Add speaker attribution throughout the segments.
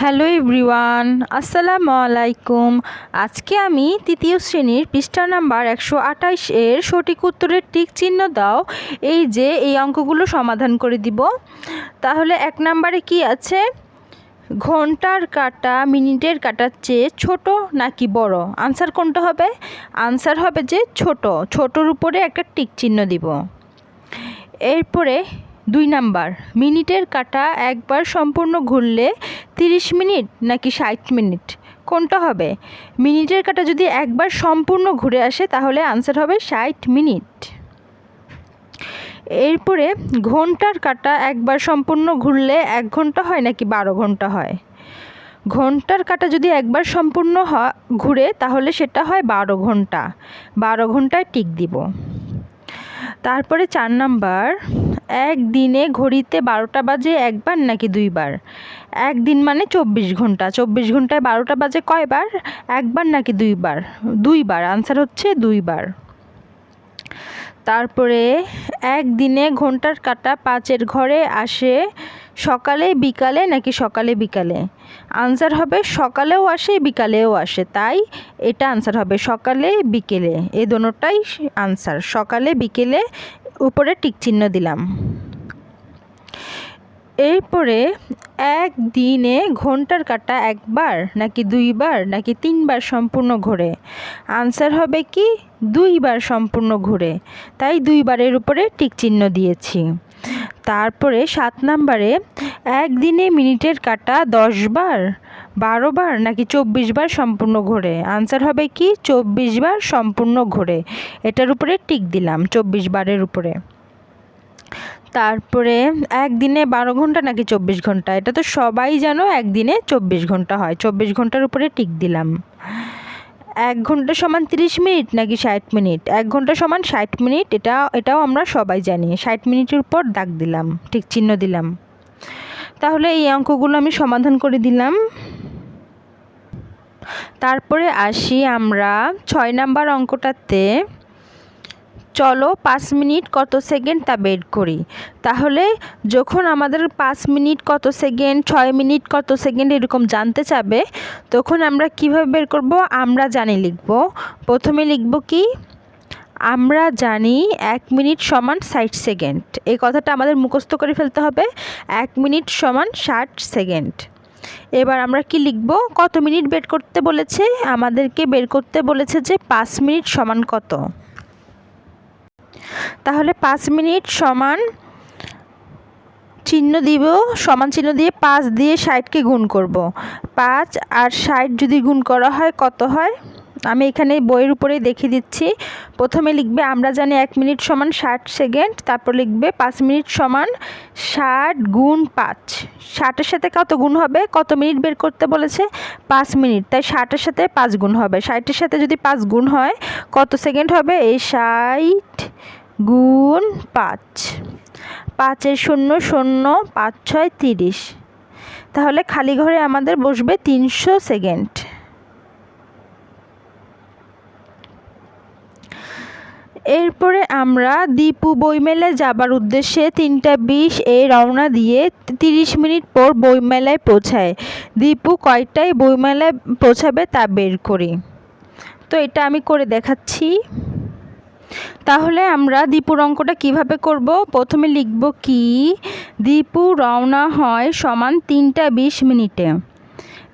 Speaker 1: Hello everyone, আসসালামু আলাইকুম। আজকে আমি তৃতীয় শ্রেণির পৃষ্ঠা নাম্বার একশো আঠাইশ এর সঠিক উত্তরের টিক চিহ্ন দাও। এই যে, এই অঙ্কগুলো সমাধান করে দিব। তাহলে এক নম্বরে কি আছে? ঘণ্টার কাটা মিনিটের কাটার চেয়ে ছোট নাকি বড়? আনসার কোনটা হবে? আনসার হবে যে ছোট। ছোটোর উপরে একটা টিক চিহ্ন দিব। এরপরে দুই নাম্বার, মিনিটের কাটা একবার সম্পূর্ণ ঘুরলে তিরিশ মিনিট নাকি ষাট মিনিট? কোনটা হবে? মিনিটের কাটা যদি একবার সম্পূর্ণ ঘুরে আসে, তাহলে আনসার হবে ষাট মিনিট। এরপরে, ঘণ্টার কাটা একবার সম্পূর্ণ ঘুরলে এক ঘণ্টা হয় নাকি বারো ঘণ্টা হয়? ঘণ্টার কাটা যদি একবার সম্পূর্ণ ঘুরে, তাহলে সেটা হয় বারো ঘণ্টা। বারো ঘন্টায় টিক দিব। তারপরে চার নাম্বার একদিনে ঘড়িতে বারোটা বাজে একবার নাকি দুইবার? একদিন মানে চব্বিশ ঘণ্টা। চব্বিশ ঘন্টায় বারোটা বাজে কয়বার? একবার নাকি দুইবার? দুইবার। আনসার হচ্ছে দুইবার। তারপরে একদিনে ঘণ্টার কাটা পাঁচের ঘরে আসে সকালে বিকালে নাকি সকালে বিকালে? আনসার হবে সকালেও আসে, বিকালেও আসে। তাই এটা আনসার হবে সকালে, বিকেলে। এ দোনোটাই আনসার সকালে, বিকেলে উপরে টিক চিহ্ন দিলাম। এরপরে একদিনে ঘণ্টার কাটা একবার নাকি দুইবার নাকি তিনবার সম্পূর্ণ ঘোরে। আনসার হবে কি? দুইবার সম্পূর্ণ ঘুরে। তাই দুইবারের উপরে টিক চিহ্ন দিয়েছি। তারপরে সাত নাম্বারে একদিনে মিনিটের কাটা দশ বার বারো নাকি চব্বিশ বার সম্পূর্ণ ঘোরে? আনসার হবে কি? চব্বিশ বার সম্পূর্ণ ঘোরে। এটার উপরে টিক দিলাম, চব্বিশ বারের উপরে। তারপরে একদিনে বারো ঘণ্টা নাকি চব্বিশ ঘণ্টা? এটা তো সবাই জানো একদিনে চব্বিশ ঘণ্টা হয়। চব্বিশ ঘণ্টার উপরে টিক দিলাম। এক ঘণ্টা সমান তিরিশ মিনিট নাকি ষাট মিনিট? এক ঘণ্টা সমান ষাট মিনিট, এটা, এটাও আমরা সবাই জানি। ষাট মিনিটের উপর দাগ দিলাম, ঠিক চিহ্ন দিলাম। তাহলে এই অঙ্কগুলো আমি সমাধান করে দিলাম। তারপরে আসি আমরা ছয় নাম্বার অঙ্কটাতে। চলো পাঁচ মিনিট কত সেকেন্ড তা বের করি। তাহলে যখন আমাদের পাঁচ মিনিট কত সেকেন্ড, ছয় মিনিট কত সেকেন্ড এরকম জানতে চাবে, তখন আমরা কীভাবে বের করব? আমরা জানি লিখব। প্রথমে লিখব কি? আমরা জানি এক মিনিট সমান ষাট সেকেন্ড। এই কথাটা আমাদের মুখস্থ করে ফেলতে হবে। এক মিনিট সমান ষাট সেকেন্ড। এবার আমরা কি লিখব? কত মিনিট বের করতে বলেছে? আমাদেরকে বের করতে বলেছে যে পাঁচ মিনিট সমান কত? তাহলে পাঁচ মিনিট সমান চিহ্ন দিব, সমান চিহ্ন দিয়ে পাঁচ দিয়ে ষাটকে গুণ করব। পাঁচ আর ষাট যদি গুণ করা হয়, কত হয়? আমি এখানে বইয়ের উপরেই দেখিয়ে দিচ্ছি। প্রথমে লিখবে, আমরা জানি এক মিনিট সমান ষাট সেকেন্ড। তারপর লিখবে, পাঁচ মিনিট সমান ষাট গুণ পাঁচ। ষাটের সাথে কত গুণ হবে? কত মিনিট বের করতে বলেছে? পাঁচ মিনিট। তাই ষাটের সাথে পাঁচ গুণ হবে। ষাটের সাথে যদি পাঁচ গুণ হয়, কত সেকেন্ড হবে? এই ষাট গুণ পাঁচ। পাঁচের শূন্য শূন্য, পাঁচ, ছয়, তিরিশ। তাহলে খালি ঘরে আমাদের বসবে তিনশো সেকেন্ড। এরপরে আমরা দীপু বইমেলায় যাবার উদ্দেশ্যে তিনটা বিশ এ রওনা দিয়ে তিরিশ মিনিট পর বইমেলায় পৌঁছায়। দীপু কয়টায় বইমেলায় পৌঁছাবে তা বের করি। তো এটা আমি করে দেখাচ্ছি। তাহলে আমরা দীপুর অঙ্কটা কীভাবে করব? প্রথমে লিখব কি, দীপু রওনা হয় সমান তিনটা বিশ মিনিটে।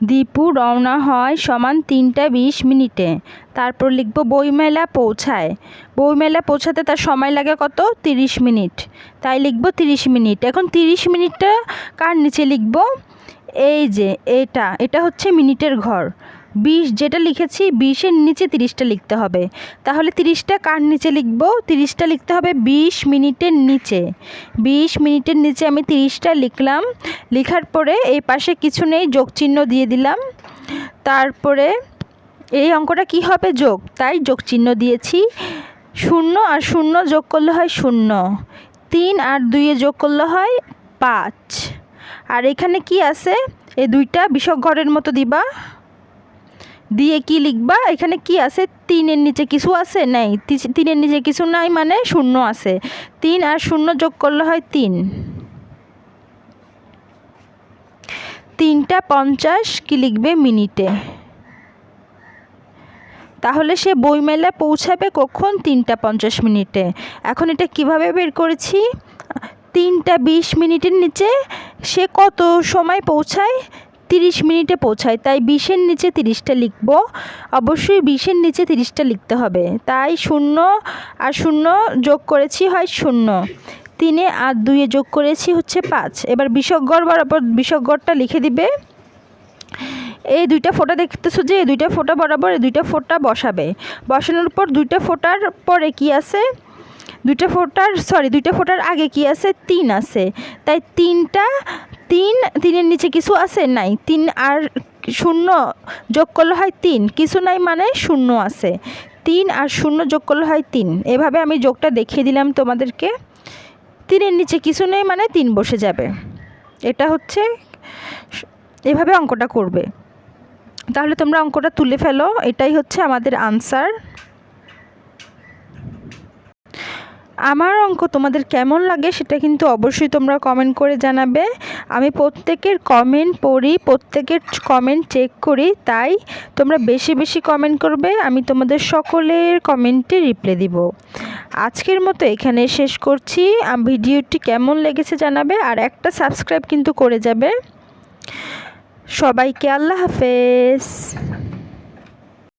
Speaker 1: দীপু রওনা হয় সমান তিনটা বিশ মিনিটে। তারপর লিখব, বইমেলা পৌঁছায়। বইমেলা পৌঁছাতে তার সময় লাগে কত? তিরিশ মিনিট। তাই লিখব, তিরিশ মিনিট। এখন তিরিশ মিনিটটা কার নিচে লিখব? এই যে, এটা। এটা হচ্ছে মিনিটের ঘর। বিশ যেটা লিখেছি, বিশের নিচে তিরিশটা লিখতে হবে। তাহলে তিরিশটা কার নিচে লিখব? তিরিশটা লিখতে হবে বিশ মিনিটের নিচে। বিশ মিনিটের নিচে আমি তিরিশটা লিখলাম। লেখার পরে এই পাশে কিছু নেই যোগ চিহ্ন দিয়ে দিলাম। তারপরে এই অঙ্কটা কি হবে যোগ? তাই যোগ চিহ্ন দিয়েছি। শূন্য আর শূন্য যোগ করলে হয় শূন্য। তিন আর দুইয়ে যোগ করলে হয় পাঁচ। আর এখানে কি আছে? এই দুইটা বিষক ঘরের মতো দিবা। দিয়ে কি লিখবা? এখানে কি আছে? তিনের নিচে কিছু আছে? নাই। তিনের নিচে কিছু নাই মানে শূন্য আছে। তিন আর শূন্য যোগ করলে হয় তিন। তিনটা পঞ্চাশ, কি লিখবে? মিনিটে। তাহলে সে বইমেলা পৌঁছাবে কখন? তিনটা পঞ্চাশ মিনিটে। এখন এটা কীভাবে বের করেছি? তিনটা বিশ মিনিটের নিচে সে কত সময় পৌঁছায়? তিরিশ মিনিটে পৌঁছায়, তাই বিশের নিচে তিরিশটা লিখব। অবশ্যই বিশের নিচে তিরিশটা লিখতে হবে। তাই শূন্য আর শূন্য যোগ করেছি হয় শূন্য। তিনে আর দুইয়ে যোগ করেছি হচ্ছে পাঁচ। এবার বিষকগড় বরাবর বিষকগড়টা লিখে দিবে। এই দুইটা ফোঁটা দেখতেছো যে, এই দুইটা ফোঁটা বরাবর এই দুইটা ফোঁটা বসাবে। বসানোর পর দুইটা ফোঁটার পরে কি আছে? দুইটা ফোঁটার সরি দুইটা ফোঁটার আগে কি আছে? তিন আছে। তাই তিনটা তিন, তিনের নিচে কিছু আছে? নাই। তিন আর শূন্য যোগ করলে হয় তিন। কিছু নাই মানে শূন্য আছে। তিন আর শূন্য যোগ করলে হয় তিন। এভাবে আমি যোগটা দেখিয়ে দিলাম তোমাদেরকে। তিনের নিচে কিছু নেই মানে তিন বসে যাবে। এটা হচ্ছে এভাবে অঙ্কটা করবে। তাহলে তোমরা অঙ্কটা তুলে ফেলো। এটাই হচ্ছে আমাদের আনসার আমার অঙ্ক তোমাদের কেমন লাগে সেটা কিন্তু অবশ্যই তোমরা কমেন্ট করে জানাবে। আমি প্রত্যেকের কমেন্ট পড়ি, প্রত্যেকের কমেন্ট চেক করি, তাই তোমরা বেশি বেশি কমেন্ট করবে, আমি তোমাদের সকলের কমেন্টে রিপ্লাই দিব। আজকের মতো এখানে শেষ করছি ভিডিওটি কেমন লেগেছে জানাবে, আর একটা সাবস্ক্রাইব কিন্তু করে যাবে। সবাইকে আল্লাহ হাফেজ।